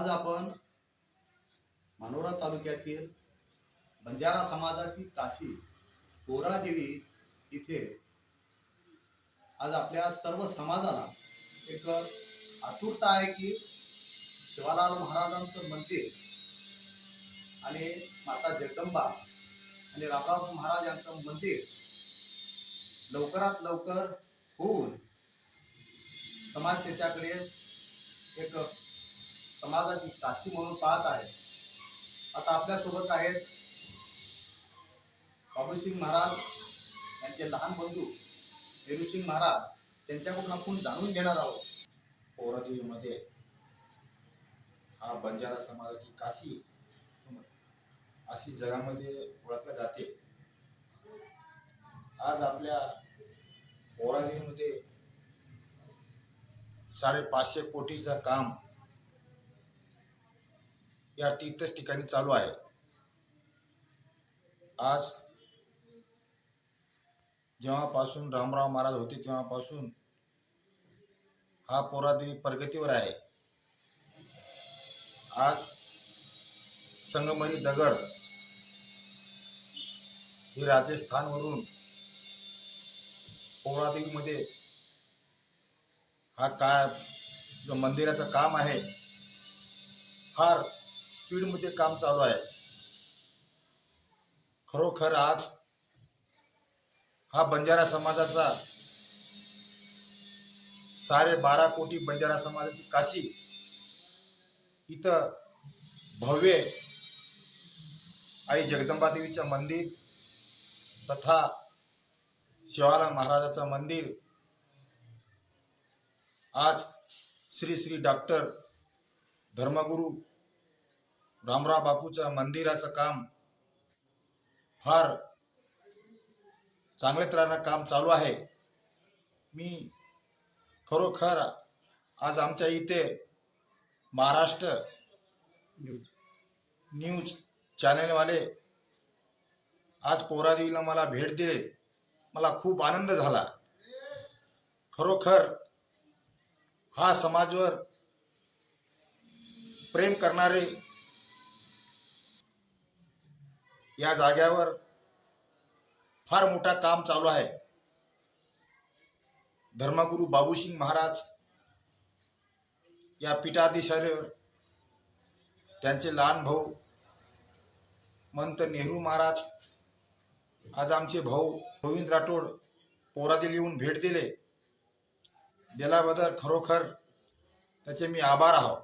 आज आपण मानोरा तालुक्यातील बंजारा समाजाची काशी कोरादेवी इथे आज आपल्या सर्व समाजाला एक आतुरता आहे की शिवालाल महाराजांचं मंदिर आणि माता जगदंबा आणि रामराव महाराज यांचं मंदिर लवकरात लवकर होऊन समाज त्याच्याकडे एक समाजाची काशी म्हणून पाहत आहे आता आपल्यासोबत आहेत बाबूसिंग महाराज यांचे लहान बंधू नेहरूसिंग महाराज. त्यांच्याकडून आपण जाणून घेणार आहोत. पौरादेवीमध्ये हा बंजारा समाजाची काशी अशी जगामध्ये ओळखल्या जाते. आज आपल्या पौरादेवीमध्ये साडेपाचशे कोटीचं काम या तीर्थच ठिकाणी चालू आहे. आज जेव्हापासून रामराव महाराज होते तेव्हापासून हा पोरादेवी प्रगतीवर आहे. आज संगमणी दगड ही राजस्थानवरून पोरादेवीमध्ये हा काय जो मंदिराचं काम आहे फार स्पीडमध्ये काम चालू आहे. खरोखर आज हा बंजारा समाजाचा साडे बारा कोटी बंजारा समाजाची काशी इथं भव्य आई जगदंबा देवीचं मंदिर तथा शिवाला महाराजाचं मंदिर आज श्री श्री डॉक्टर धर्मगुरू रामराव बापूचं मंदिराचं काम फार चांगल्या तऱ्हेनं काम चालू आहे. मी खरोखर आज आमच्या इथे महाराष्ट्र न्यूज चॅनलवाले आज पोरादेवीला मला भेट दिले. मला खूप आनंद झाला. खरोखर हा समाजवर प्रेम करणारे या जाग्यावर फार मोठा काम चालू आहे. धर्मगुरू बाबूसिंग महाराज या पीठाधीशावर त्यांचे लहान भाऊ मंत नेहरू महाराज आज आमचे भाऊ गोविंद राठोड पोरातील येऊन भेट दिले. दिल्याबद्दल खरोखर त्याचे मी आभार आहो.